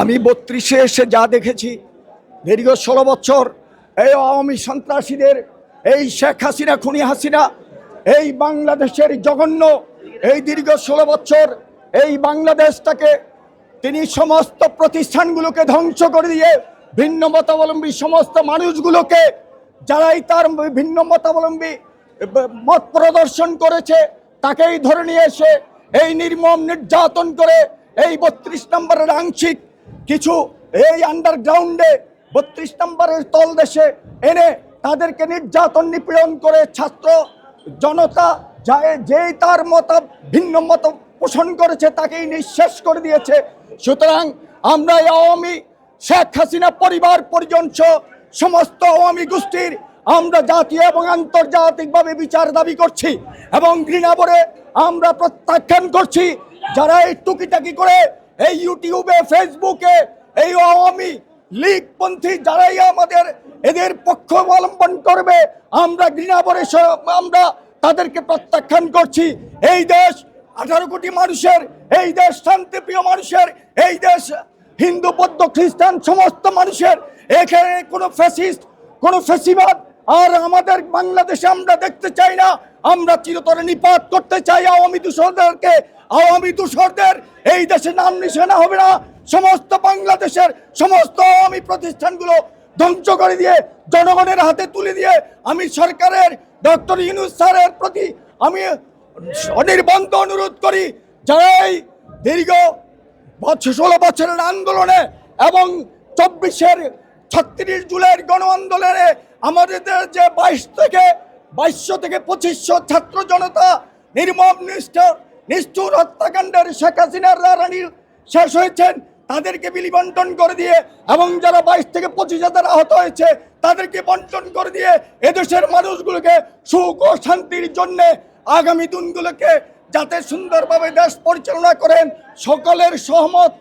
আমি বত্রিশে এসে যা দেখেছি, দীর্ঘ ষোলো বছর এই আওয়ামী সন্ত্রাসীদের, এই শেখ হাসিনা, খুনি হাসিনা, এই বাংলাদেশের জঘন্য এই দীর্ঘ ষোলো বছর এই বাংলাদেশটাকে তিনি সমস্ত প্রতিষ্ঠানগুলোকে ধ্বংস করে দিয়ে ভিন্ন মতাবলম্বী সমস্ত মানুষগুলোকে যারাই তার ভিন্ন মতাবলম্বী মত প্রদর্শন করেছে, তাকেই ধরে নিয়ে এসে এই নির্মম নির্যাতন করে এই বত্রিশ নম্বরের আংশিক কিছু এই আন্ডারগ্রাউন্ডে বত্রিশ নম্বরের তলদেশে এনে তাদেরকে নির্যাতন নিপীড়ন করে ছাত্র জনতা যায় যেই তার মত ভিন্ন মত পোষণ করেছে তাকেই নিঃশেষ করে দিয়েছে। সুতরাং আমরা আওয়ামী শেখ হাসিনা পরিবার, পরিজন সমস্ত আওয়ামী গোষ্ঠীর আমরা জাতীয় এবং আন্তর্জাতিকভাবে বিচার দাবি করছি এবং ঘৃণাবরে আমরা প্রত্যাখ্যান করছি। যারা এই টুকিটাকি করে এই ইউটিউবে, ফেসবুকে এই আওয়ামী লীগপন্থী যারাই আমাদের এদের পক্ষ অবলম্বন করবে, আমরা ঘৃণাবরে আমরা তাদেরকে প্রত্যাখ্যান করছি। এই দেশ আঠারো কোটি মানুষের, এই দেশ শান্তিপ্রিয় মানুষের, এই দেশ হিন্দু, বৌদ্ধ, খ্রিস্টান সমস্ত মানুষের। এখানে কোনো ফ্যাসিস্ট কোনো ফেসিবাদ আর আমাদের বাংলাদেশে আমরা দেখতে চাই না। আমরা চিরতরে নিপাত করতে চাই আওয়ামী দূষরদেরকে আওয়ামী দূষরদের এই দেশে নাম নিশানা হবে না। সমস্ত বাংলাদেশের সমস্ত আওয়ামী প্রতিষ্ঠানগুলো ধ্বংস করে দিয়ে, জনগণের হাতে তুলে দিয়ে আমি সরকারের, ডক্টর ইউনুস স্যারের প্রতি আমি অনির্বন্ধ অনুরোধ করি, যারা এই দীর্ঘ বছর ষোলো বছরের আন্দোলনে এবং চব্বিশের ছত্রিশ জুলাইয়ের গণ আন্দোলনে আমাদের যে বাইশ থেকে বাইশশো থেকে পঁচিশশো ছাত্র জনতা, নির্মম নিষ্ঠুর নিষ্ঠুর হত্যাকাণ্ডের শেখ হাসিনার রানীর শেষ হয়েছেন, তাদেরকে বিলি বন্টন করে দিয়ে এবং যারা বাইশ থেকে পঁচিশ হাজার আহত হয়েছে, তাদেরকে বন্টন করে দিয়ে এদেশের মানুষগুলোকে সুখ ও শান্তির জন্যে আগামী দিনগুলোকে যাতে সুন্দরভাবে দেশ পরিচালনা করেন, সকলের সহমত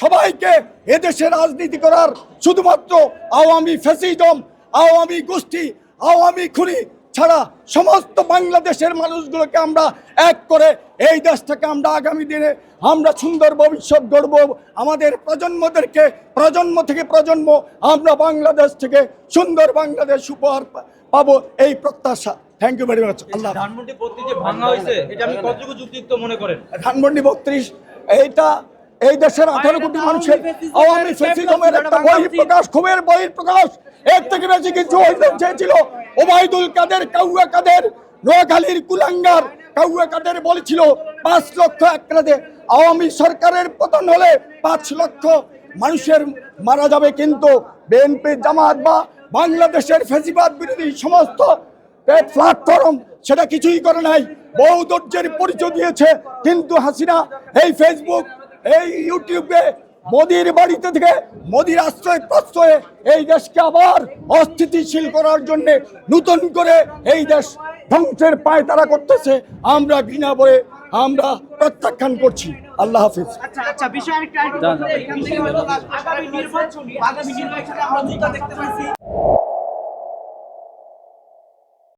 সবাইকে এদেশে রাজনীতি করার শুধুমাত্র আওয়ামী ফ্যাসিজম, আওয়ামী গোষ্ঠী, আওয়ামী খুনি ছাড়া সমস্ত বাংলাদেশের মানুষগুলোকে আমরা এক করে এই দেশটাকে আমরা আগামী দিনে আমরা সুন্দর ভবিষ্যৎ গড়ব। আমাদের প্রজন্মদেরকে প্রজন্ম থেকে প্রজন্ম আমরা বাংলাদেশ থেকে সুন্দর বাংলাদেশ উপহার পাবো এই প্রত্যাশা। থ্যাংক ইউ ভেরি মাচ আল্লাহ ধানমন্ডি যে ভাঙা হয়েছে এটা আপনি কতটুকু যুক্তিযুক্ত মনে করেন? ধানমন্ডি বত্রিশ এইটা এই দেশের আঠারো কোটি মানুষের আওয়ামী ফেসিজমের একটা বহিঃপ্রকাশ ক্ষোভের বহিঃপ্রকাশ। এর থেকে বেশি কিছু হইতে চেয়েছিল। ওবায়দুল কাদের, কাউয়া কাদের, নোয়াখালীর কুলাঙ্গার, কাউয়া কাদের বলেছিল, পাঁচ লক্ষ একরাতে আওয়ামী সরকারের পতন হলে পাঁচ লক্ষ মানুষের মারা যাবে। কিন্তু বিএনপি জামাত বা বাংলাদেশের ফেসিবাদ বিরোধী সমস্ত প্ল্যাটফর্ম সেটা কিছুই করে নাই। বহু ধৈর্যের পরিচয় দিয়েছে কিন্তু হাসিনা এই ফেসবুক এই ইউটিউবে মোদির বাড়িতে থেকে মোদির আশ্রয় প্রশ্রয়ে এই দেশকে আবার অস্থিতিশীল করার জন্য নতুন করে এই দেশ ধ্বংসের পায় তারা করতেছে। আমরা ঘৃণা বলে আমরা প্রত্যাখ্যান করছি। আল্লাহ হাফিজ। আচ্ছা